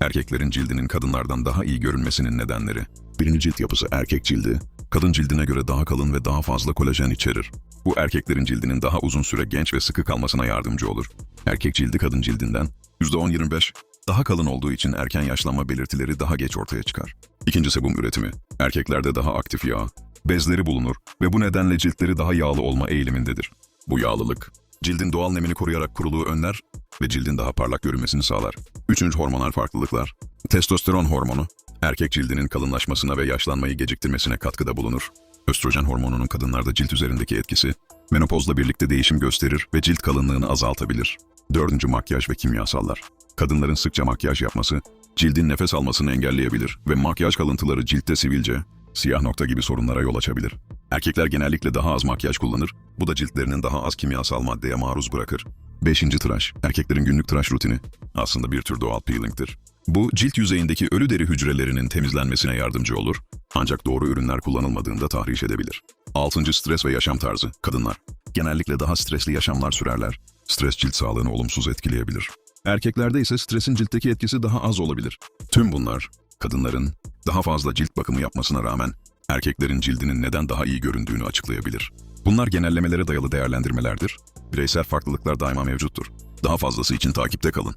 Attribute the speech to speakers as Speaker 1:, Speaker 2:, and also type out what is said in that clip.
Speaker 1: Erkeklerin cildinin kadınlardan daha iyi görünmesinin nedenleri. Birinci cilt yapısı erkek cildi, kadın cildine göre daha kalın ve daha fazla kolajen içerir. Bu erkeklerin cildinin daha uzun süre genç ve sıkı kalmasına yardımcı olur. Erkek cildi kadın cildinden %10-25 daha kalın olduğu için erken yaşlanma belirtileri daha geç ortaya çıkar. İkinci sebum üretimi. Erkeklerde daha aktif yağ, bezleri bulunur ve bu nedenle ciltleri daha yağlı olma eğilimindedir. Bu yağlılık, cildin doğal nemini koruyarak kuruluğu önler ve cildin daha parlak görünmesini sağlar. Üçüncü hormonal farklılıklar. Testosteron hormonu, erkek cildinin kalınlaşmasına ve yaşlanmayı geciktirmesine katkıda bulunur. Östrojen hormonunun kadınlarda cilt üzerindeki etkisi, menopozla birlikte değişim gösterir ve cilt kalınlığını azaltabilir. Dördüncü makyaj ve kimyasallar. Kadınların sıkça makyaj yapması, cildin nefes almasını engelleyebilir ve makyaj kalıntıları ciltte sivilce, siyah nokta gibi sorunlara yol açabilir. Erkekler genellikle daha az makyaj kullanır, bu da ciltlerinin daha az kimyasal maddeye maruz bırakır. Beşinci tıraş, erkeklerin günlük tıraş rutini aslında bir tür doğal peeling'tir. Bu, cilt yüzeyindeki ölü deri hücrelerinin temizlenmesine yardımcı olur, ancak doğru ürünler kullanılmadığında tahriş edebilir. Altıncı stres ve yaşam tarzı, kadınlar. Genellikle daha stresli yaşamlar sürerler. Stres cilt sağlığını olumsuz etkileyebilir. Erkeklerde ise stresin ciltteki etkisi daha az olabilir. Tüm bunlar, kadınların daha fazla cilt bakımı yapmasına rağmen erkeklerin cildinin neden daha iyi göründüğünü açıklayabilir. Bunlar genellemelere dayalı değerlendirmelerdir. Bireysel farklılıklar daima mevcuttur. Daha fazlası için takipte kalın.